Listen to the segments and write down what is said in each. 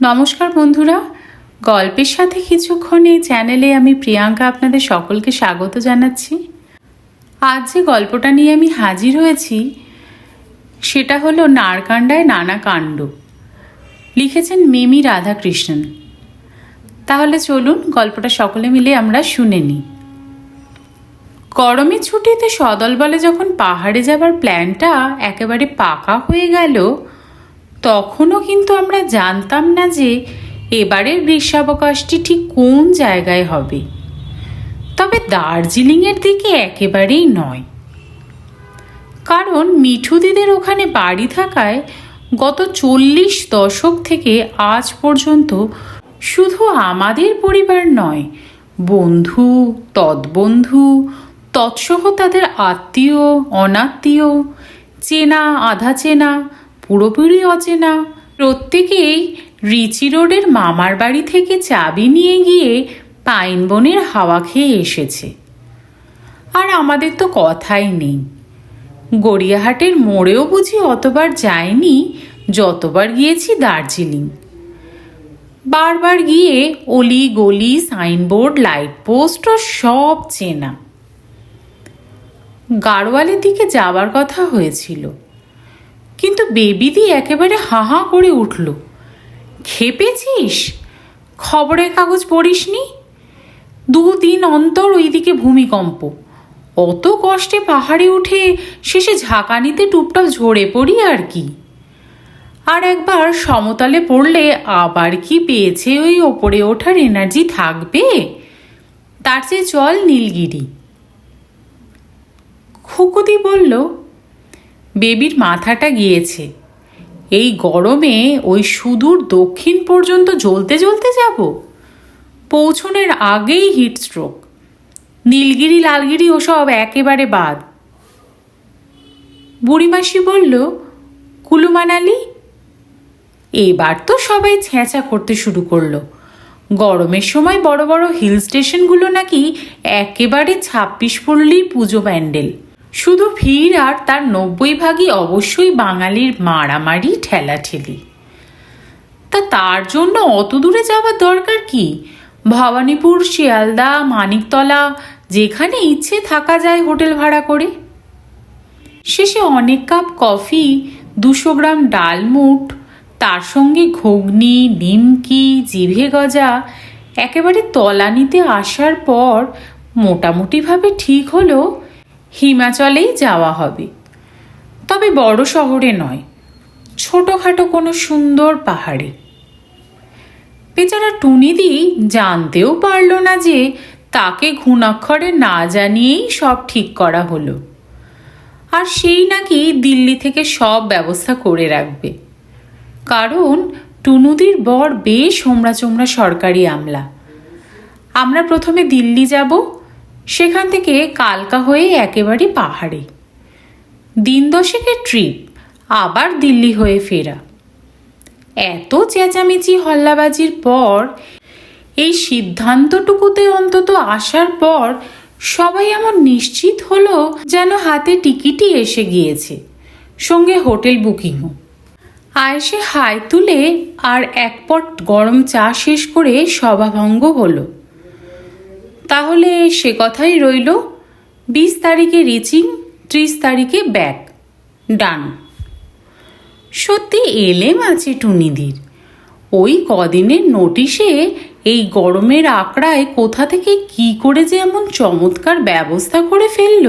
নমস্কার বন্ধুরা। গল্পের সাথে কিছুক্ষণ এই চ্যানেলে আমি প্রিয়াঙ্কা আপনাদের সকলকে স্বাগত জানাচ্ছি। আজ যে গল্পটা নিয়ে আমি হাজির হয়েছি, সেটা হলো নারকান্ডায় নানা কাণ্ড। লিখেছেন মিমি রাধাকৃষ্ণন। তাহলে চলুন গল্পটা সকলে মিলে আমরা শুনে নিই। গরমের ছুটিতে সদল বলে যখন পাহাড়ে যাবার প্ল্যানটা একেবারে পাকা হয়ে গেল তখনও কিন্তু আমরা জানতাম না যে এবারের গ্রীষ্মাবকাশটি ঠিক কোন জায়গায় হবে। তবে দার্জিলিংয়ের দিকে একেবারেই নয়। কারণ মিঠুদিদের ওখানে বাড়ি থাকায় গত চল্লিশ দশক থেকে আজ পর্যন্ত শুধু আমাদের পরিবার নয়, বন্ধু, তৎবন্ধু, তৎসহ তাদের আত্মীয়, অনাত্মীয়, চেনা, আধা চেনা পুরোপুরি অচেনা। প্রত্যেকেই রিচি রোডের মামার বাড়ি থেকে চাবি নিয়ে গিয়ে পাইন বনের হাওয়া খেয়ে এসেছে। আর আমাদের তো কথাই নেই। গড়িয়াহাটের মোড়েও বুঝি অতবার যায়নি, যতবার গিয়েছি দার্জিলিং। বারবার গিয়ে অলি গলি সাইনবোর্ড, লাইট পোস্টও সব চেনা। গাড়োয়ালের দিকে যাবার কথা হয়েছিল। কিন্তু বেবিদি একেবারে হাহা করে উঠল। খেপেছিস? খবরের কাগজ পড়িসনি? দুদিন অন্তর ওইদিকে ভূমিকম্প। অত কষ্টে পাহাড়ে উঠে শেষে ঝাঁকানিতে টুপটাপ ঝরে পড়ি আর কি? আর একবার সমতলে পড়লে আবার কি পেয়েছে ওই ওপরে ওঠার এনার্জি থাকবে? তার চেয়ে চল নীলগিরি। খুকুদি বলল বেবির মাথাটা গিয়েছে। এই গরমে ওই সুদূর দক্ষিণ পর্যন্ত জ্বলতে জ্বলতে যাব? পৌঁছনের আগেই হিট স্ট্রোক নীলগিরি, লালগিরি, ওসব একেবারে বাদ। বুড়িমাসি বলল কুলু মানালি এবার তো সবাই ছেঁচা করতে শুরু করল। গরমের সময় বড় বড় হিল স্টেশনগুলো নাকি একেবারে ছাব্বিশ পড়লেই পুজো প্যান্ডেল। শুধু ভিড় আর তার নব্বই ভাগই অবশ্যই বাঙালির মারামারি, ঠেলাঠেলি। তা তার জন্য অত দূরে যাবার দরকার কি? ভবানীপুর, শিয়ালদা, মানিকতলা, যেখানে ইচ্ছে থাকা যায় হোটেল ভাড়া করে। শেষে অনেক কাপ কফি, দুশো গ্রাম ডালমুট তার সঙ্গে ঘুগনি, নিমকি, জিভে গজা, একেবারে তলানিতে আসার পর মোটামুটিভাবে ঠিক হলো হিমাচলেই যাওয়া হবে। তবে বড় শহরে নয়, ছোটোখাটো কোনো সুন্দর পাহাড়ে। বেচারা টুনিদি জানতেও পারল না যে তাকে ঘুণাক্ষরে না জানিয়েই সব ঠিক করা হলো। আর সেই নাকি দিল্লি থেকে সব ব্যবস্থা করে রাখবে। কারণ টুনুদির বর বেশ হোমরা চোমরা সরকারি আমলা। আমরা প্রথমে দিল্লি যাব সেখান থেকে কালকা হয়ে একেবারে পাহাড়ে। দিন দশেকের ট্রিপ, আবার দিল্লি হয়ে ফেরা। এত চেঁচামেচি হল্লাবাজির পর, এই সিদ্ধান্তটুকুতে অন্তত আসার পর সবাই এমন নিশ্চিত হলো যেন হাতে টিকিটই এসে গিয়েছে, সঙ্গে হোটেল বুকিংও। আয়েসে হাই তুলে আর এক পট গরম চা শেষ করে সভাভঙ্গ হলো। তাহলে সে কথাই রইল। বিশ তারিখে রিচিং, ত্রিশ তারিখে ব্যাক। ডান। সত্যি এলেম আছে টুনিদির। ওই কদিনের নোটিশে এই গরমের আঁকড়ায় কোথা থেকে কি করে যে এমন চমৎকার ব্যবস্থা করে ফেলল,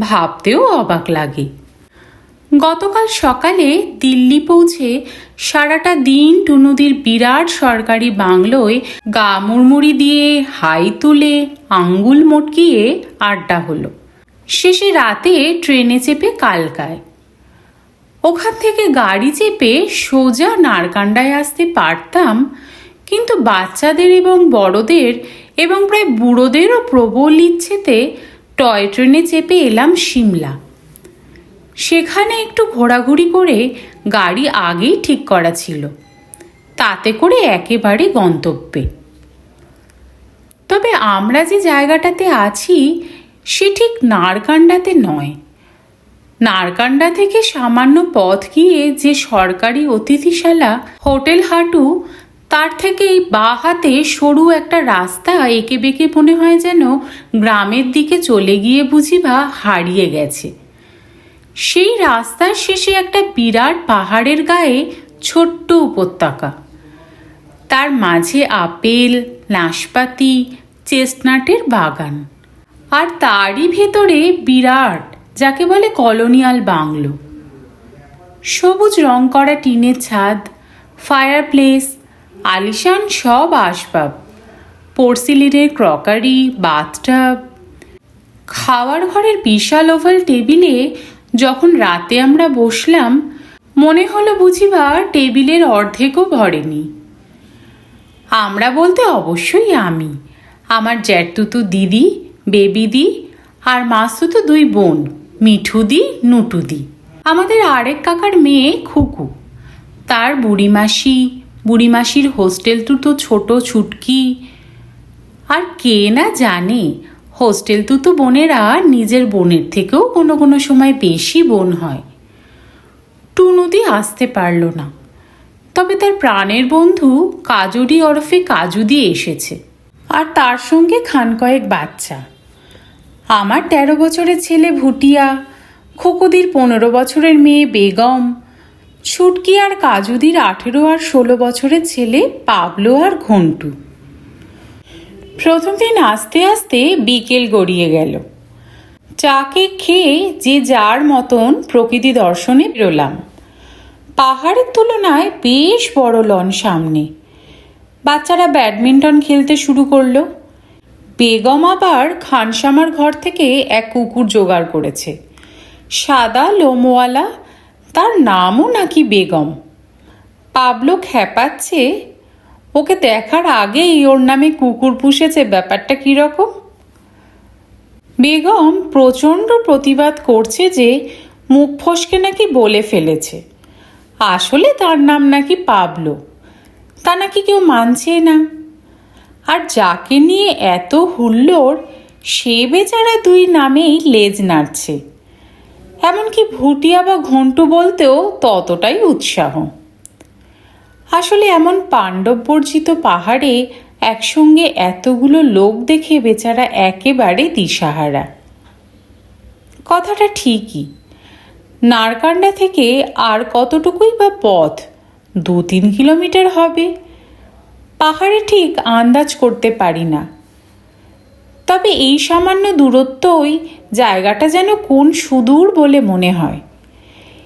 ভাবতেও অবাক লাগে। গতকাল সকালে দিল্লি পৌঁছে সারাটা দিন টুনুদির বিরাট সরকারি বাংলোয় গা মুড়মুড়ি দিয়ে হাই তুলে আঙ্গুল মটকিয়ে আড্ডা হলো। শেষে রাতে ট্রেনে চেপে কালকায়। ওখান থেকে গাড়ি চেপে সোজা নারকান্ডায় আসতে পারতাম, কিন্তু বাচ্চাদের এবং বড়দের এবং প্রায় বুড়োদেরও প্রবল ইচ্ছেতে টয় ট্রেনে চেপে এলাম সিমলা সেখানে একটু ঘোরাঘুরি করে গাড়ি আগেই ঠিক করা ছিল। তাতে করে একেবারে গন্তব্যে। তবে আমরা যে জায়গাটাতে আছি, সে ঠিক নারকান্ডাতে নয়। নারকান্ডা থেকে সামান্য পথ গিয়ে যে সরকারি অতিথিশালা, হোটেল হাটু, তার থেকেই বা হাতে সরু একটা রাস্তা এঁকে বেঁকে মনে হয় যেন গ্রামের দিকে চলে গিয়ে বুঝি বা হারিয়ে গেছে। সেই রাস্তার শেষে একটা বিরাট পাহাড়ের গায়ে ছোট্ট উপত্যকা। তার মাঝে আপেল, নাশপাতি, চেস্টনাটের বাগান। আর তারই ভেতরে বিরাট, যাকে বলে কলোনিয়াল বাংলো। সবুজ রং করা টিনের ছাদ ফায়ার প্লেস আলিশান সব আসবাব। পোর্সিলিনের ক্রকারি বাথটাব খাওয়ার ঘরের বিশাল ওভাল টেবিলে যখন রাতে আমরা বসলাম, মনে হলো বুঝিবা টেবিলের অর্ধেকও ভরেনি। আমরা বলতে অবশ্যই আমি, আমার জ্যাঠতুতু দিদি বেবিদি আর মাসতুতু দুই বোন মিঠুদি নুটুদি আমাদের আরেক কাকার মেয়ে খুকু। তার বুড়িমাসি, বুড়িমাসির হোস্টেল তুতো ছোট ছুটকি, আর কে না জানে হোস্টেল তুতো বোনেরা নিজের বোনের থেকেও কোনো কোনো সময় বেশি বোন হয়। টুনুদি আসতে পারল না। তবে তার প্রাণের বন্ধু কাজুরি ওরফে কাজুদি এসেছে। আর তার সঙ্গে খান কয়েক বাচ্চা। আমার তেরো বছরের ছেলে ভুটিয়া, খোকুদির পনেরো বছরের মেয়ে বেগম, ছুটকি আর কাজুদির আঠেরো আর ষোলো বছরের ছেলে পাবলো আর ঘন্টু। প্রথম দিন আস্তে আস্তে বিকেল গড়িয়ে গেল। চাকে খেয়ে যে যার মতন প্রকৃতি দর্শনে বেরোলাম। পাহাড়ের তুলনায় বেশ বড় লন সামনে। বাচ্চারা ব্যাডমিন্টন খেলতে শুরু করল। বেগম আবার খানসামার ঘর থেকে এক কুকুর জোগাড় করেছে। সাদা লোমওয়ালা, তার নামও নাকি বেগম। পাবলো খ্যাপাচ্ছে ওকে দেখার আগেই ওর নামে কুকুর পুষেছে, ব্যাপারটা কীরকম বেগম প্রচণ্ড প্রতিবাদ করছে যে মুখ ফসকে নাকি বলে ফেলেছে। আসলে তার নাম নাকি পাবলো। তা নাকি কেউ মানছে না। আর যাকে নিয়ে এত হুল্লোড়, সে বেচারা দুই নামেই লেজ নাড়ছে। এমনকি ভুটিয়া বা ঘন্টু বলতেও ততটাই উৎসাহ। আসলে এমন পাণ্ডববর্জিত পাহাড়ে একসঙ্গে এতগুলো লোক দেখে বেচারা একেবারে দিশাহারা। কথাটা ঠিকই। নারকান্ডা থেকে আর কতটুকুই বা পথ? দু তিন কিলোমিটার হবে। পাহাড়ে ঠিক আন্দাজ করতে পারি না। তবে এই সামান্য দূরত্বই জায়গাটা যেন কোন সুদূর বলে মনে হয়।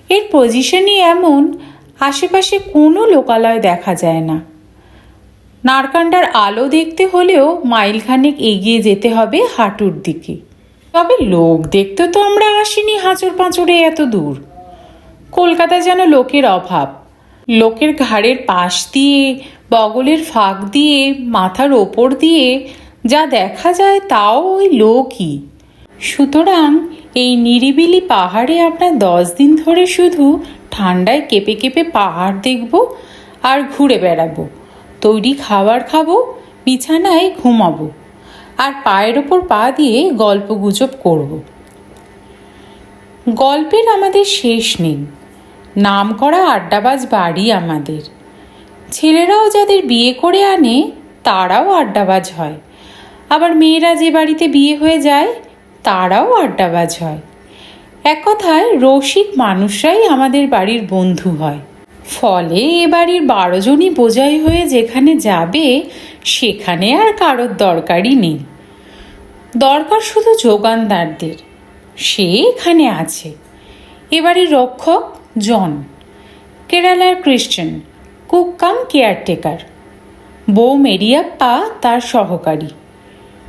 এর পজিশনই এমন আশেপাশে কোনো লোকালয় দেখা যায় না। নারকান্ডার আলো দেখতে হলেও মাইলখানেক এগিয়ে যেতে হবে হাঁটুর দিকে। তবে লোক দেখতে তো আমরা আসিনি হাঁচড় পাঁচড়ে এত দূর। কলকাতা যেন লোকের অভাব। লোকের ঘাড়ের পাশ দিয়ে, বগলের ফাঁক দিয়ে, মাথার ওপর দিয়ে যা দেখা যায় তাও ওই লোকই। সুতরাং এই নিরিবিলি পাহাড়ে আমরা দশ দিন ধরে শুধু ঠান্ডায় কেঁপে কেঁপে পাহাড় দেখব আর ঘুরে বেড়াবো। তৈরি খাবার খাব, বিছানায় ঘুমাবো আর পায়ের ওপর পা দিয়ে গল্প গুজব করব। গল্পের আমাদের শেষ নেই। নাম করা আড্ডাবাজ বাড়ি আমাদের। ছেলেরাও যাদের বিয়ে করে আনে, তারাও আড্ডাবাজ হয়। আবার মেয়েরা যে বাড়িতে বিয়ে হয়ে যায়, তারাও আড্ডাবাজ হয়। এক কথায় রসিক মানুষরাই আমাদের বাড়ির বন্ধু হয়। ফলে এ বাড়ির বারো জনই বোঝাই হয়ে যেখানে যাবে, সেখানে আর কারোর দরকারই নেই। দরকার শুধু যোগানদারদের। সে এখানে আছে। এবারের রক্ষক জন। কেরালার ক্রিশ্চান কুক কাম কেয়ারটেকার। বউ মেরিয়াপ্পা তার সহকারী।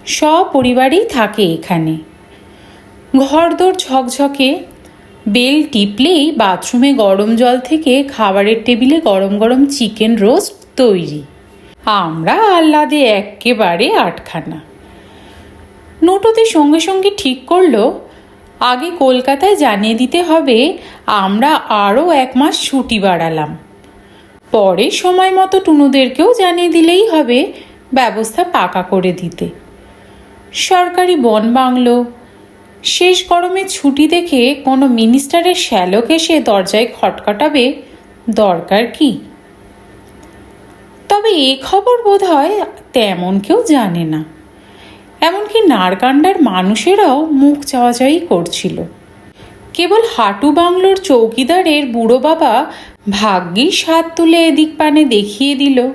সপরিবারেই থাকে এখানে। ঘরদোর ঝকঝকে বেল টিপলেই বাথরুমে গরম জল থেকে খাবারের টেবিলে গরম গরম চিকেন রোস্ট তৈরি। আমরা আহ্লাদে একেবারে আটখানা। নোটোতে সঙ্গে সঙ্গে ঠিক করল, আগে কলকাতায় জানিয়ে দিতে হবে আমরা আরও এক মাস ছুটি বাড়ালাম। পরে সময় মতো টুনুদেরকেও জানিয়ে দিলেই হবে, ব্যবস্থা পাকা করে দিতে। সরকারি বন বাংলো শেষ গরমে ছুটি দেখে কোনো মিনিস্টারের শ্যালক এসে দরজায় খটখটাবে, দরকার কি? তবে এ খবর বোধ হয় তেমন কেউ জানে না। এমনকি নারকান্ডার মানুষেরাও মুখ চাওয়াচাই করছিল। কেবল হাটু বাংলোর চৌকিদারের বুড়ো বাবা ভাগ্যিস হাত তুলে এদিক পানে দেখিয়ে দিল।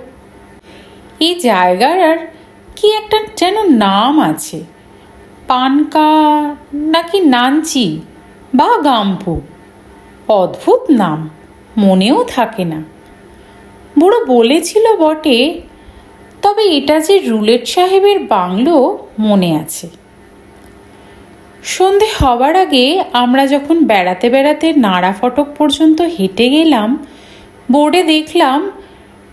এই জায়গার আর কি একটা যেন নাম আছে। পানকা নাকি নানচি? বা গাম্পু? অদ্ভুত নাম, মনেও থাকে না। বুড়ো বলেছিল বটে, তবে এটা যে রুলেট সাহেবের বাংলো মনে আছে। সন্ধে হবার আগে আমরা যখন বেড়াতে বেড়াতে নাড়া ফটক পর্যন্ত হেঁটে গেলাম, বোর্ডে দেখলাম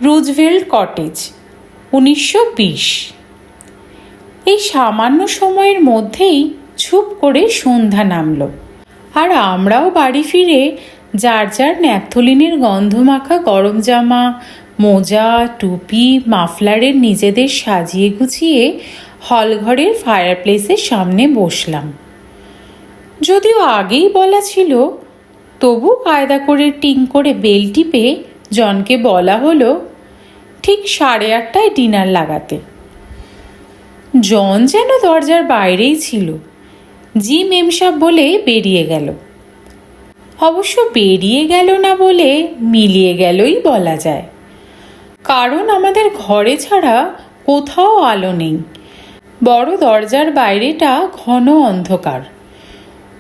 রুজভেল্ট কটেজ, উনিশশো বিশ। এই সামান্য সময়ের মধ্যেই ছুপ করে সন্ধ্যা নামলো। আর আমরাও বাড়ি ফিরে যার যার ন্যাপথলিনের গন্ধমাখা গরম জামা, মোজা, টুপি, মাফলারের নিজেদের সাজিয়ে গুছিয়ে হলঘরের ফায়ারপ্লেসের সামনে বসলাম। যদিও আগেই বলা ছিল, তবু কায়দা করে টিং করে বেল টিপে জনকে বলা হলো, ঠিক সাড়ে আটটায় ডিনার লাগাতে। জন যেন দরজার বাইরেই ছিল। জি মেমসাব বলে বেরিয়ে গেল। অবশ্য বেরিয়ে গেল না বলে মিলিয়ে গেলই বলা যায়। কারণ আমাদের ঘরে ছাড়া কোথাও আলো নেই। বড় দরজার বাইরেটা ঘন অন্ধকার।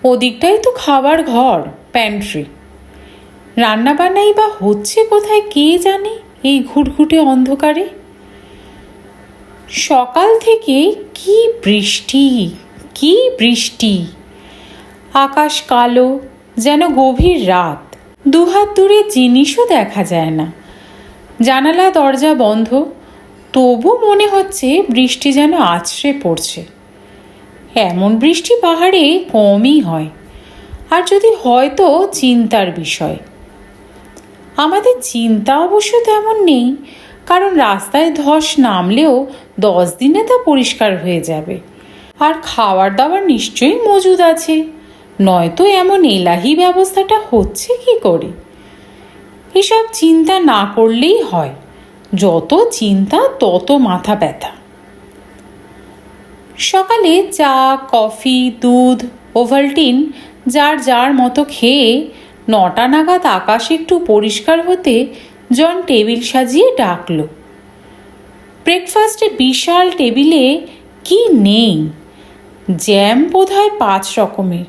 ওদিকটাই তো খাবার ঘর প্যান্ট্রি রান্নাবান্নাই বা হচ্ছে কোথায় কে জানে এই ঘুটঘুটে অন্ধকারে? সকাল থেকে কি বৃষ্টি কি বৃষ্টি? আকাশ কালো, যেন গভীর রাত। দুহাত দূরে জিনিসও দেখা যায় না। জানালা, দরজা বন্ধ। তবু মনে হচ্ছে বৃষ্টি যেন আছড়ে পড়ছে। এমন বৃষ্টি পাহাড়ে কমই হয়। আর যদি হয় তো চিন্তার বিষয়। আমাদের চিন্তা অবশ্য তেমন নেই। কারণ রাস্তায় ধস নামলেও দশ দিনে তা পরিষ্কার হয়ে যাবে। আর খাবার দাবার নিশ্চয়ই মজুদ আছে। নয়তো এমন এলাহি ব্যবস্থাটা হচ্ছে কি করে? এসব চিন্তা না করলেই হয়। যত চিন্তা, তত মাথা ব্যথা। সকালে চা, কফি, দুধ, ওভালটিন, যার যার মতো খেয়ে নটা নাগাদ আকাশ একটু পরিষ্কার হতে জন টেবিল সাজিয়ে ডাকলো। ব্রেকফাস্টে বিশাল টেবিলে কি নেই? জ্যাম বোধ হয় পাঁচ রকমের।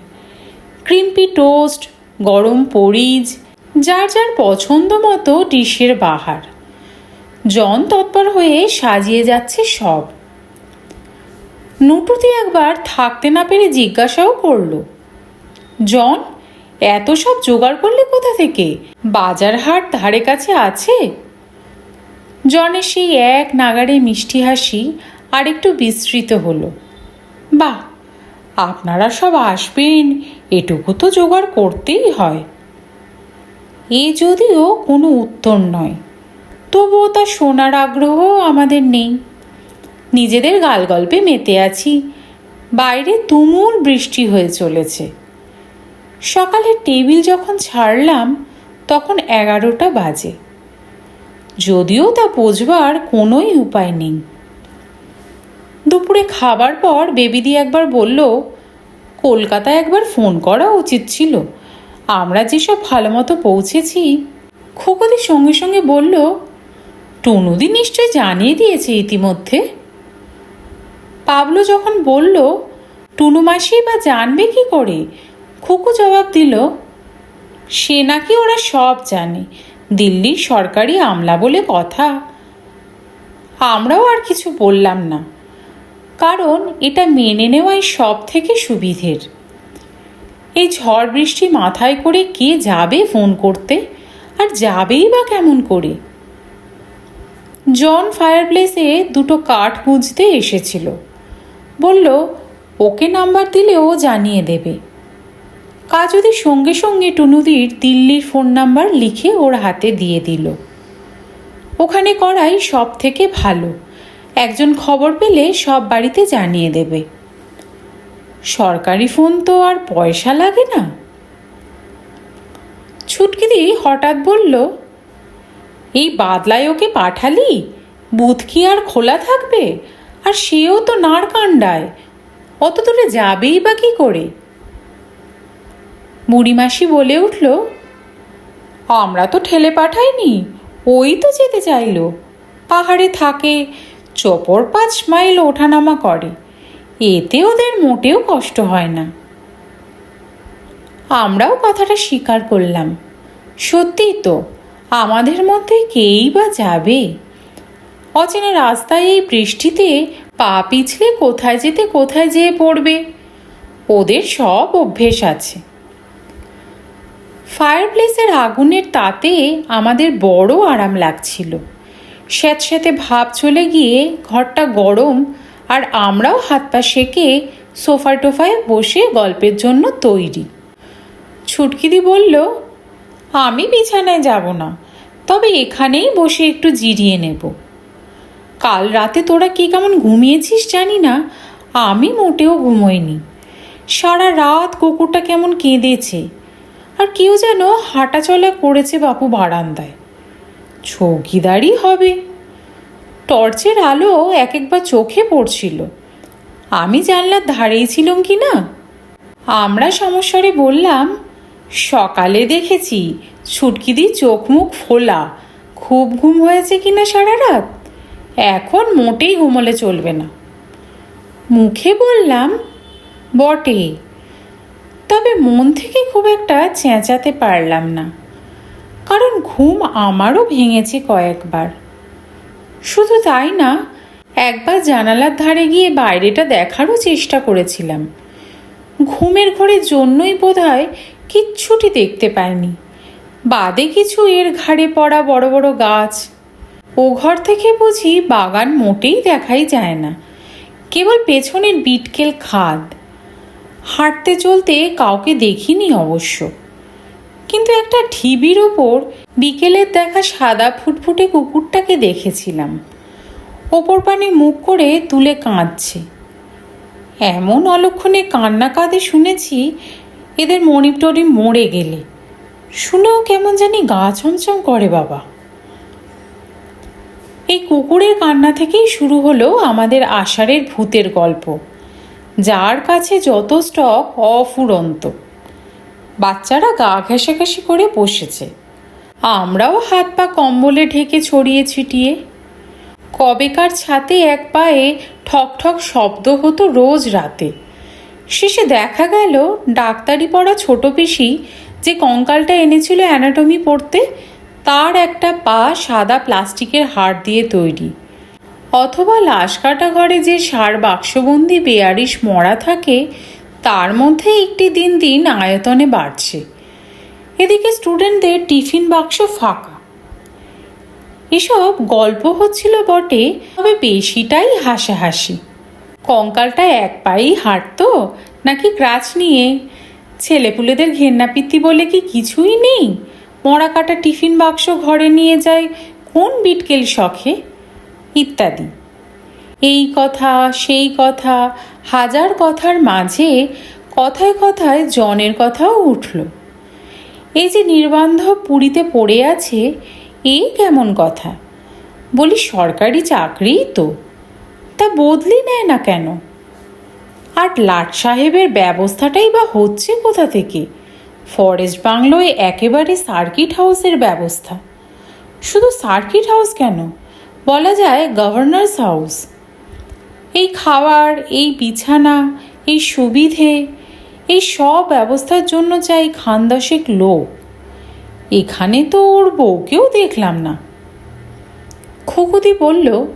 ক্রিম্পি টোস্ট, গরম পরিজ, যার যার পছন্দ মতো ডিশের বাহার। জন তৎপর হয়ে সাজিয়ে যাচ্ছে সব। নুটুতে একবার থাকতে না পেরে জিজ্ঞাসাও করল। জন এত সব জোগাড় করলে কোথা থেকে? বাজার হাট ধারে কাছে আছে? জনের সেই এক নাগাড়ে মিষ্টি হাসি আর একটু বিস্তৃত হলো। বাহ, আপনারা সব আসবেন, এটুকু তো জোগাড় করতেই হয়। এ যদিও কোনো উত্তর নয়, তবুও তা শোনার আগ্রহ আমাদের নেই। নিজেদের গালগল্পে মেতে আছি, বাইরে তুমুল বৃষ্টি হয়ে চলেছে। সকালে টেবিল যখন ছাড়লাম, তখন এগারোটা বাজে। যদিও তা বোঝবার কোনোই উপায় নেই। দুপুরে খাবার পর বেবিদি একবার বলল, কলকাতায় একবার ফোন করা উচিত ছিল। আমরা যেসব ভালো মতো পৌঁছেছি। খোকদি সঙ্গে সঙ্গে বলল, টুনুদি নিশ্চয় জানিয়ে দিয়েছে ইতিমধ্যে? পাবলো যখন বলল, টুনু মাসি বা জানবে কি করে? খুকু জবাব দিল, সে নাকি ওরা সব জানে। দিল্লির সরকারি আমলা বলে কথা। আমরাও আর কিছু বললাম না। কারণ এটা মেনে নেওয়াই সব থেকে সুবিধের। এই ঝড় বৃষ্টি মাথায় করে কে যাবে ফোন করতে? আর যাবেই বা কেমন করে? জন ফায়ারপ্লেসে দুটো কাঠ গুঁজতে এসেছিল। বলল, ওকে নাম্বার দিলে ও জানিয়ে দেবে। কাজদি সঙ্গে সঙ্গে টুনুদির দিল্লির ফোন নাম্বার লিখে ওর হাতে দিয়ে দিল। ওখানে করাই সব থেকে ভালো। একজন খবর পেলে সব বাড়িতে জানিয়ে দেবে। সরকারি ফোন তো আর পয়সা লাগে না। ছুটকিদি হঠাৎ বলল, এই বাদলায় ওকে পাঠালি? বুথ কি আর খোলা থাকবে? আর সেও তো নাড়কান্ডায় অত দূরে যাবেই বা কি করে? বুড়িমাসি বলে উঠল, আমরা তো ঠেলে পাঠাইনি, ওই তো যেতে চাইলো। পাহাড়ে থাকে চপর পাঁচ মাইল ওঠানামা করে। এতে ওদের মোটেও কষ্ট হয় না। আমরাও কথাটা স্বীকার করলাম। সত্যিই তো, আমাদের মধ্যে কেই বা যাবে? অচেনা রাস্তায় এই বৃষ্টিতে পা পিছলে কোথায় যেতে কোথায় যেয়ে পড়বে? ওদের সব অভ্যেস আছে। ফায়ারপ্লেসের আগুনের তাতে আমাদের বড় আরাম লাগছিল। স্যাঁতস্যাঁতে ভাব চলে গিয়ে ঘরটা গরম আর আমরাও হাত পা সেঁকে সোফা টোফায় বসে গল্পের জন্য তৈরি। ছুটকিদি বলল, আমি বিছানায় যাব না, তবে এখানেই বসে একটু জিরিয়ে নেব। কাল রাতে তোরা কি কেমন ঘুমিয়েছিস জানি না, আমি মোটেও ঘুমোইনি। সারা রাত কুকুরটা কেমন কেঁদেছে আর কেউ যেন হাঁটাচলা করেছে বাপু বারান্দায়। চৌকিদারই হবে। টর্চের আলো এক একবার চোখে পড়ছিল। আমি জানলার ধারেই ছিলাম কি না? আমরা সমস্যারে বললাম, সকালে দেখেছি ছুটকিদি চোখ মুখ ফোলা। খুব ঘুম হয়েছে কিনা সারা রাত? এখন মোটেই ঘুমোলে চলবে না। মুখে বললাম, বটে। তবে মন থেকে খুব একটা চেঁচাতে পারলাম না। কারণ ঘুম আমারও ভেঙেছে কয়েকবার। শুধু তাই না, একবার জানালার ধারে গিয়ে বাইরেটা দেখারও চেষ্টা করেছিলাম। ঘুমের ঘরের জন্যই বোধ হয় কিচ্ছুটি দেখতে পাইনি। বাদে কিছু এর ঘাড়ে পড়া বড় বড় গাছ। ও ঘর থেকে বুঝি বাগান মোটেই দেখাই যায় না। কেবল পেছনের বিটকেল খাদ। হাঁটতে চলতে কাউকে দেখিনি অবশ্য। কিন্তু একটা ঢিবির ওপর বিকেলের দেখা সাদা ফুটফুটে কুকুরটাকে দেখেছিলাম। ওপর পানে মুখ করে তুলে কাঁদছে। এমন অলক্ষণে কান্না কাঁদে শুনেছি এদের টরিপ মরে গেলে। শুনেও কেমন জানি গা ছমছম করে বাবা। এই কুকুরের কান্না থেকেই শুরু হলো আমাদের আষাঢ়ের ভূতের গল্প। যার কাছে যত স্টক অফুরন্ত। বাচ্চারা গা ঘেঁষাঘেঁষি করে বসেছে। আমরাও হাত পা কম্বলে ঢেকে ছড়িয়ে ছিটিয়ে। কবেকার ছাতে এক পায়ে ঠক ঠক শব্দ হতো রোজ রাতে। শেষে দেখা গেল ডাক্তারি পড়া ছোট পিসি যে কঙ্কালটা এনেছিল অ্যানাটমি পড়তে, তার একটা পা সাদা প্লাস্টিকের হাড় দিয়ে তৈরি। অথবা লাশ কাটা ঘরে যে সার বাক্সবন্দি বেয়ারিশ মরা থাকে, তার মধ্যে একটি দিন দিন আয়তনে বাড়ছে। এদিকে স্টুডেন্টদের টিফিন বাক্স ফাঁকা। এসব গল্প হচ্ছিল বটে, তবে বেশিটাই হাসাহাসি। কঙ্কালটা এক পায়েই হাঁটতো, নাকি ক্রাচ নিয়ে? ছেলেপুলেদের ঘেন্নাপিত্তি বলে কি কিছুই নেই? মরা কাটা টিফিন বাক্স ঘরে নিয়ে যায়, কোন বিটকেল শখে? ইত্যাদি। এই কথা, সেই কথা, হাজার কথার মাঝে কথায় কথায় জনের কথাও উঠল। এই যে নির্বান্ধব পুরীতে পড়ে আছে এই কেমন কথা? বলি, সরকারি চাকরিই তো। তা বদলি নেয় না কেন? আর লাট সাহেবের ব্যবস্থাটাই বা হচ্ছে কোথা থেকে? ফরেস্ট বাংলোয় একেবারে সার্কিট হাউসের ব্যবস্থা। শুধু সার্কিট হাউস কেন? বলা যায় গভর্নর্স হাউস এই খাওয়ার, এই বিছানা, এই সুবিধে, এই সব ব্যবস্থার জন্য চাই খানদশেক লোক। এখানে তো ওর বউকেও দেখলাম না। খুকুদি বলল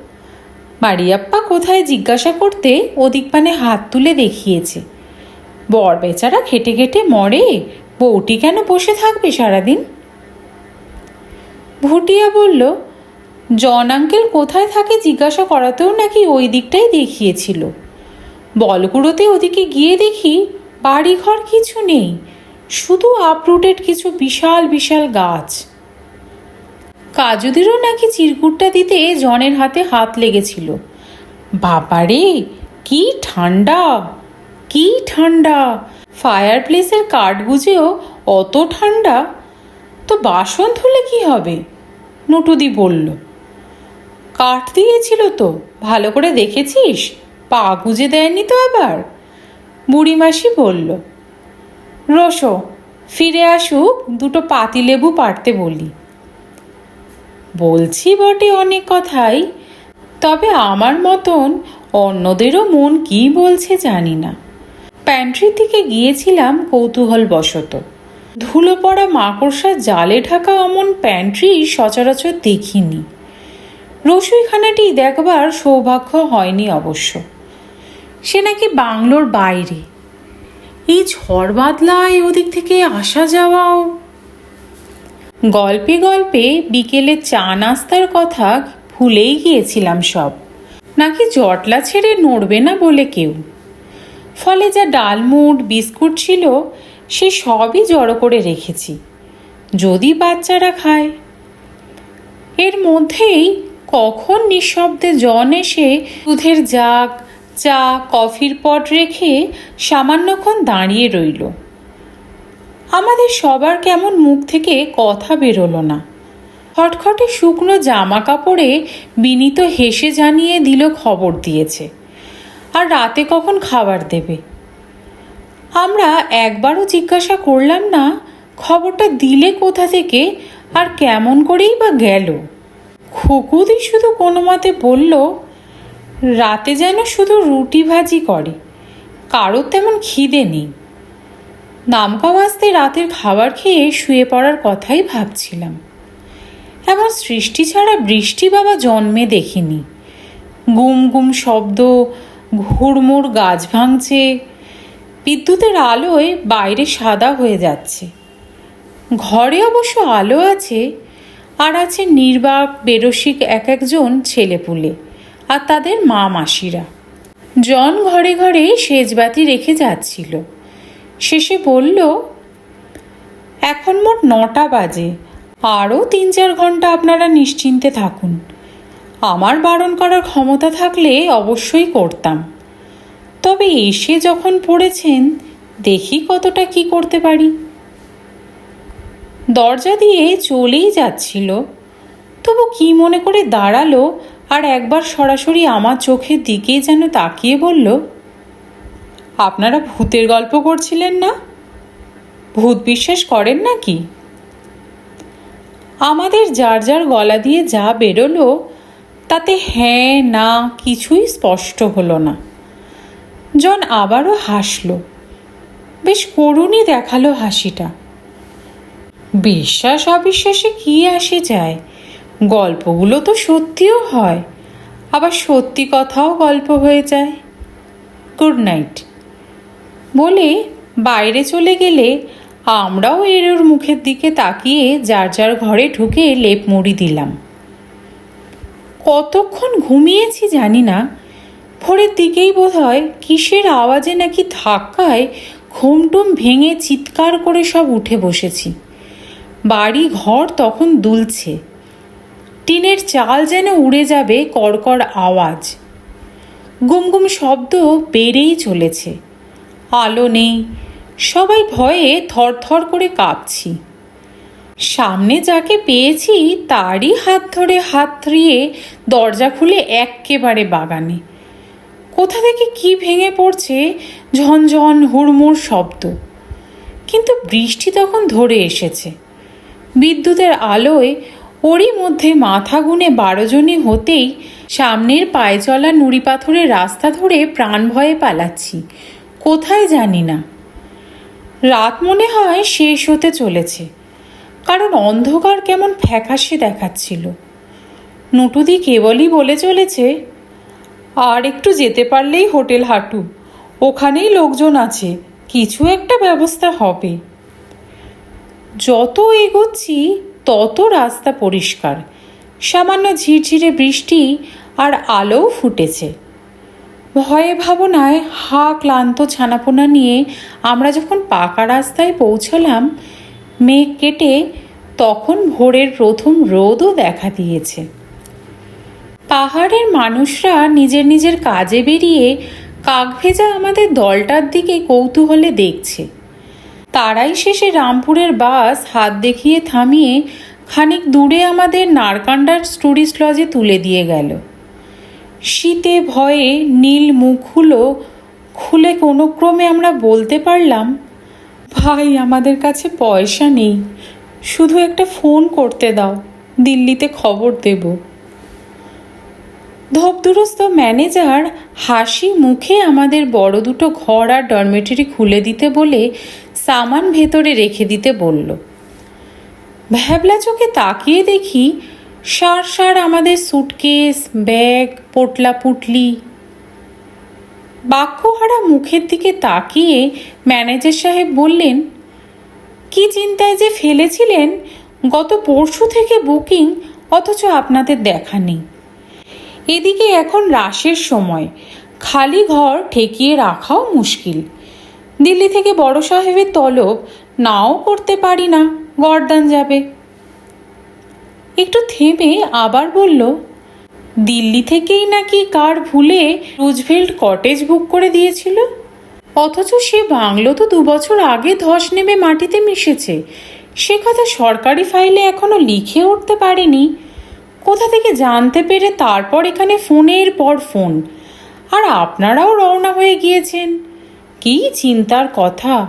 মারিয়াপ্পা কোথায় জিজ্ঞাসা করতে ওদিক পানে হাত তুলে দেখিয়েছে। বর বেচারা খেটে খেটে মরে, বউটি কেন বসে থাকবে সারাদিন? ভুটিয়া বলল জন আঙ্কেল কোথায় থাকে জিজ্ঞাসা করাতেও নাকি ওই দিকটাই দেখিয়েছিল। বলগুড়োতে ওদিকে গিয়ে দেখি বাড়িঘর কিছু নেই, শুধু আপরুটেড কিছু বিশাল বিশাল গাছ। কাজুদেরও নাকি চিরকুটটা দিতে জনের হাতে হাত লেগেছিল। বাবারে, কি ঠান্ডা কি ঠান্ডা। ফায়ার প্লেসের কাঠ গুজেও অত ঠান্ডা? তো বাসন ধুলে কি হবে? নটুদি বলল। কাঠ দিয়েছিল তো। ভালো করে দেখেছিস? পা গুজে দেয়নি তো আবার? বুড়িমাসি বলল রোশো ফিরে আসুক, দুটো পাতিলেবু পারতে বলি। বলছি বটে অনেক কথাই, তবে আমার মতন অন্যদেরও মন কি বলছে জানি না। প্যান্ট্রির দিকে গিয়েছিলাম কৌতূহল বশত ধুলো পড়া মাকড়সার জালে ঢাকা অমন প্যান্ট্রি সচরাচর দেখিনি। রসুইখানাটি দেখবার সৌভাগ্য হয়নি অবশ্য। সে নাকি বাংলোর বাইরে। এই ঝড় বাদলায় ওদিক থেকে আসা যাওয়াও। গল্পে গল্পে বিকেলে চা নাস্তার কথা ভুলেই গিয়েছিলাম সব। নাকি জটলা ছেড়ে নড়বে না বলে কেউ? ফলে যা ডালমুট, বিস্কুট ছিল, সে সবই জড়ো করে রেখেছি। যদি বাচ্চারা খায়। এর মধ্যেই কখন নিঃশব্দে জন এসে দুধের জাগ, চা, কফির পট রেখে সামান্যক্ষণ দাঁড়িয়ে রইল। আমাদের সবার কেমন মুখ থেকে কথা বেরোলো না। খটখটে শুকনো জামা কাপড়ে বিনীত হেসে জানিয়ে দিল খবর দিয়েছে, আর রাতে কখন খাবার দেবে? আমরা একবারও জিজ্ঞাসা করলাম না, খবরটা দিলে কোথা থেকে, আর কেমন করেই বা গেল? খুকুদি শুধু কোনো মতে বলল, রাতে যেন শুধু রুটি ভাজি করে, কারোর তেমন খিদে নেই। নামকা বাজতে রাতের খাবার খেয়ে শুয়ে পড়ার কথাই ভাবছিলাম। এমন সৃষ্টি ছাড়া বৃষ্টি বাবা জন্মে দেখিনি। গুম গুম শব্দ ঘুরমুর গাছ ভাঙছে, বিদ্যুতের আলোয় বাইরে সাদা হয়ে যাচ্ছে। ঘরে অবশ্য আলো আছে আর আছে নির্বাক, বেরসিক এক একজন ছেলেপুলে আর তাদের মা মাসিরা। জন ঘরে ঘরে সেজবাতি রেখে যাচ্ছিল। শেষে বলল, এখন মোট নটা বাজে। আরও তিন চার ঘণ্টা আপনারা নিশ্চিন্তে থাকুন। আমার বারণ করার ক্ষমতা থাকলে অবশ্যই করতাম। তবে এসে যখন পড়েছেন, দেখি কতটা কি করতে পারি। দরজা দিয়ে চলেই যাচ্ছিল। তবু কি মনে করে দাঁড়াল আর একবার সরাসরি আমার চোখের দিকেই যেন তাকিয়ে বলল, আপনারা ভূতের গল্প করছিলেন না? ভূত বিশ্বাস করেন নাকি? আমাদের যার যার গলা দিয়ে যা বেরোলো, তাতে হ্যাঁ না কিছুই স্পষ্ট হলো না। জন আবারও হাসল। বেশ করুণই দেখাল হাসিটা। বিশ্বাস অবিশ্বাসে কি আসে যায়? গল্পগুলো তো সত্যিও হয়, আবার সত্যি কথাও গল্প হয়ে যায়। Good night. বলে বাইরে চলে গেলে আমরাও এর ওর মুখের দিকে তাকিয়ে যার যার ঘরে ঢুকে লেপ মুড়ি দিলাম। কতক্ষণ ঘুমিয়েছি জানি না, ভোরের দিকেই বোধ হয় কিসের আওয়াজে নাকি ধাক্কায় ঘুমটুম ভেঙে চিৎকার করে সব উঠে বসেছি। বাড়ি ঘর তখন দুলছে। টিনের চাল যেন উড়ে যাবে কড়কড় আওয়াজ। গুমগুম শব্দ বেড়েই চলেছে। আলো নেই, সবাই ভয়ে থরথর করে কাঁপছি। সামনে যাকে পেয়েছি তারই হাত ধরে হাত ধরিয়ে দরজা খুলে এক্কেবারে বাগানে। কোথা থেকে কি ভেঙে পড়ছে ঝনঝন হুড়মুড় শব্দ। কিন্তু বৃষ্টি তখন ধরে এসেছে। বিদ্যুতের আলোয় ওরই মধ্যে মাথা গুনে বারো জনই হতেই সামনের পায়ে চলা নুড়ি পাথরের রাস্তা ধরে প্রাণ ভয়ে পালাচ্ছি। কোথায় জানি না। রাত মনে হয় শেষ হতে চলেছে। কারণ অন্ধকার কেমন ফ্যাকাশে দেখাচ্ছিল। নটুদি কেবলই বলে চলেছে, আর একটু যেতে পারলেই হোটেল হাঁটু। ওখানেই লোকজন আছে, কিছু একটা ব্যবস্থা হবে। যত এগোচ্ছি, তত রাস্তা পরিষ্কার। সামান্য ঝিরঝিরে বৃষ্টি আর আলোও ফুটেছে। ভয়ে ভাবনায় হা ক্লান্ত ছানাপোনা নিয়ে আমরা যখন পাকা রাস্তায় পৌঁছলাম, মেঘ কেটে তখন ভোরের প্রথম রোদও দেখা দিয়েছে। পাহাড়ের মানুষরা নিজের নিজের কাজে বেরিয়ে কাক ভেজা আমাদের দলটার দিকে কৌতূহলে দেখছে। তারাই শেষে রামপুরের বাস হাত দেখিয়ে থামিয়ে খানিক দূরে আমাদের নারকান্ডার স্টুডিস লজে তুলে দিয়ে গেল। শীতে ভয়ে নীল মুখগুলো খুলে কোনো ক্রমে আমরা বলতে পারলাম, ভাই, আমাদের কাছে পয়সা নেই, শুধু একটা ফোন করতে দাও, দিল্লিতে খবর দেব। ধপদুরস্ত ম্যানেজার হাসি মুখে আমাদের বড় দুটো ঘর আর ডরমেটরি খুলে দিতে বলে সামান ভেতরে রেখে দিতে বলল, ভ্যাবলা চোখে তাকিয়ে দেখি সার সার আমাদের সুটকেস ব্যাগ পোটলা পুটলি। বাক্যহারা মুখের দিকে তাকিয়ে ম্যানেজার সাহেব বললেন, কি চিন্তায় যে ফেলেছিলেন? গত পরশু থেকে বুকিং অথচ আপনাদের দেখা নেই। এদিকে এখন রাশের সময়, খালি ঘর ঠেকিয়ে রাখাও মুশকিল। দিল্লি থেকে বড় সাহেবের তলব নাও করতে পারি না, গরদান যাবে। একটু থেমে আবার বলল, দিল্লি থেকেই নাকি কার ভুলে রুজভেল্ট কটেজ বুক করে দিয়েছিল? অথচ সে বাংলো তো দু বছর আগে ধস নেমে মাটিতে মিশেছে। সে কথা সরকারি ফাইলে এখনও লিখে উঠতে পারেনি। কোথা থেকে জানতে পেরে তারপর এখানে ফোনের পর ফোন। আর আপনারাও রওনা হয়ে গিয়েছেন। কি চিন্তার কথা?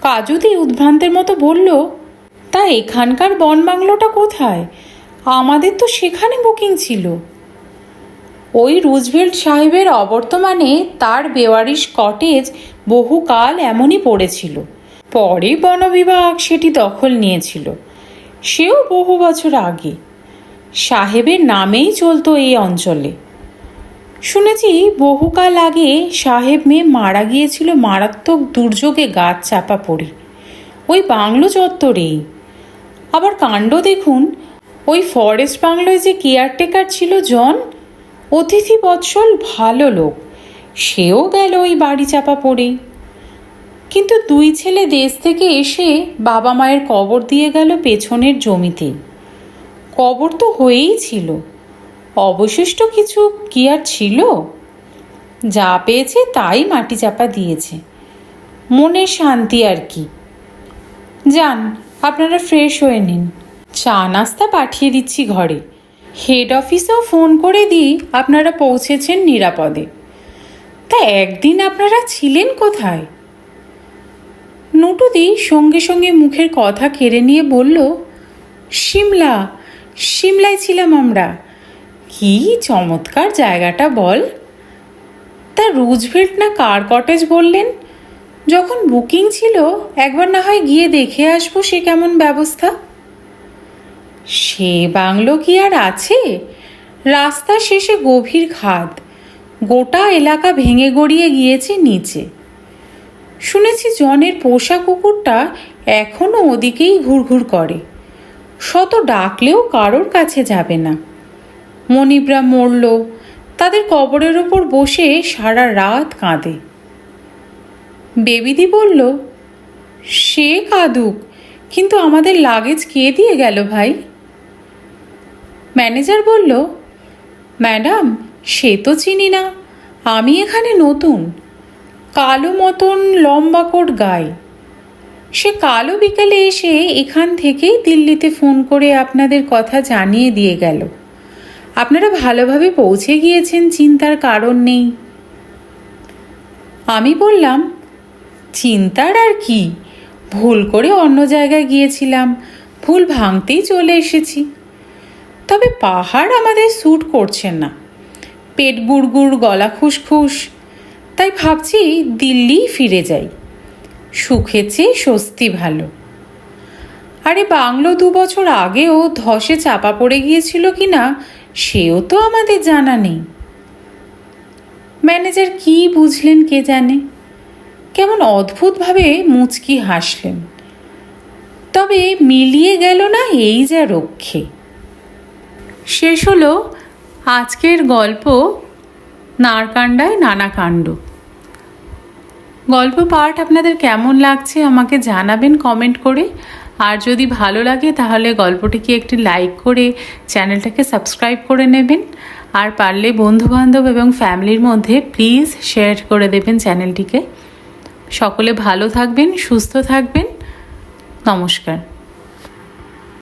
কাজুদি উদ্ভ্রান্তের মতো বলল, তা এখানকার বনবাংলোটা কোথায়? আমাদের তো সেখানে বুকিং ছিল। ওই রুজভেল্ট সাহেবের অবর্তমানে তার বেওয়ারিশ কটেজ বহুকাল এমনই পড়েছিল। পরে বনবিভাগ সেটি দখল নিয়েছিল। সেও বহু বছর আগে। সাহেবের নামেই চলতো এই অঞ্চলে। শুনেছি বহুকাল আগে সাহেব মেয়ে মারা গিয়েছিল মারাত্মক দুর্যোগে গাছ চাপা পড়ে। ওই বাংলো চত্বরেই। আবার কাণ্ড দেখুন, ওই ফরেস্ট বাংলোয় যে কেয়ারটেকার ছিল জন, অতিথি বৎসল ভালো লোক, সেও গেল ওই বাড়ি চাপা পড়েই কিন্তু দুই ছেলে দেশ থেকে এসে বাবা মায়ের কবর দিয়ে গেল পেছনের জমিতেই কবর তো হয়েই ছিল। অবশিষ্ট কিছু কি আর ছিল? যা পেয়েছে তাই মাটি চাপা দিয়েছে। মনে শান্তি আর কি। যান, আপনারা ফ্রেশ হয়ে নিন। চা নাস্তা পাঠিয়ে দিচ্ছি ঘরে। হেড অফিসেও ফোন করে দিই আপনারা পৌঁছেছেন নিরাপদে। তা একদিন আপনারা ছিলেন কোথায়? নটুদি সঙ্গে সঙ্গে মুখের কথা কেড়ে নিয়ে বলল সিমলা সিমলায় ছিলাম আমরা। কি চমৎকার জায়গাটা বল। তা রুজভেল্ট না কার কটেজ বললেন? যখন বুকিং ছিল, একবার না হয় গিয়ে দেখে আসব সে কেমন ব্যবস্থা। সে বাংলো কি আর আছে? রাস্তা শেষে গভীর খাদ। গোটা এলাকা ভেঙে গড়িয়ে গিয়েছে নিচে। শুনেছি জনের পোষা কুকুরটা এখনও ওদিকেই ঘুরঘুর করে। শত ডাকলেও কারোর কাছে যাবে না। মনিবরা মরল। তাদের কবরের ওপর বসে সারা রাত কাঁদে। বেবিদি বলল, সে কাঁদুক, কিন্তু আমাদের লাগেজ কে দিয়ে গেল ভাই? ম্যানেজার বলল, ম্যাডাম, সে তো চিনি না, আমি এখানে নতুন, কালো মতন লম্বা কোট গায়ে সে কালো বিকালে এসে এখান থেকেই দিল্লিতে ফোন করে আপনাদের কথা জানিয়ে দিয়ে গেল। আপনারা ভালোভাবে পৌঁছে গিয়েছেন, চিন্তার কারণ নেই। আমি বললাম, চিন্তার আর কি? ভুল করে অন্য জায়গায় গিয়েছিলাম। ভুল ভাঙতেই চলে এসেছি। তবে পাহাড় আমাদের স্যুট করছে না। পেট গুড়গুড়, গলা খুসখুস তাই ভাবছি দিল্লি ফিরে যাই। সুখে চেয়ে স্বস্তি ভালো। আরে, বাংলো দু বছর আগেও ধসে চাপা পড়ে গিয়েছিল কি না সেও তো আমাদের জানা নেই। ম্যানেজার কি বুঝলেন কে জানে? কেমন অদ্ভুতভাবে মুচকি হাসলেন। তবে মিলিয়ে গেল না এই যা রক্ষে। শেষ হলো আজকের গল্প নারকান্ডায় নানা কাণ্ড। গল্প পাঠ আপনাদের কেমন লাগছে আমাকে জানাবেন কমেন্ট করে। আর যদি ভালো লাগে, তাহলে গল্পটিকে একটি লাইক করে চ্যানেলটাকে সাবস্ক্রাইব করে নেবেন। আর পারলে বন্ধুবান্ধব এবং ফ্যামিলির মধ্যে প্লিজ শেয়ার করে দেবেন চ্যানেলটিকে। সকলে ভালো থাকবেন, সুস্থ থাকবেন। নমস্কার।